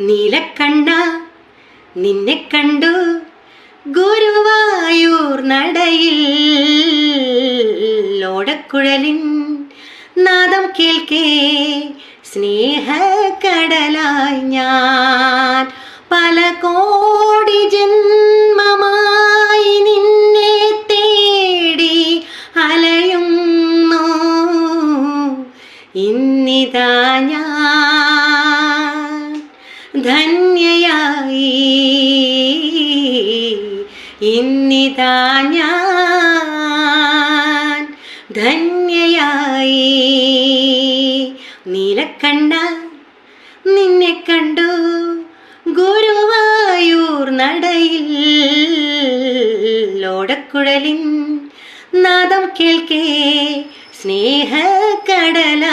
നീലക്കണ്ണ നിന്നെ കണ്ടു ഗുരുവായൂർ നടയിൽ. ഓടക്കുഴലിൻ നാദം കേൾക്കേ സ്നേഹക്കടലായി ഞാൻ. പല കോടി ജന്മമായി നിന്നെ തേടി അലയുന്നു. ഇന്നിതാ ഞാൻ ധന്യയായി. ഇന്നിതാ ഞാൻ ധന്യയായി. നിലക്കണ്ട നിന്നെ കണ്ടു ഗുരുവായൂർ നടയിൽ. ലോടക്കുഴലിൻ നാദം കേൾക്കേ സ്നേഹ ഞാൻ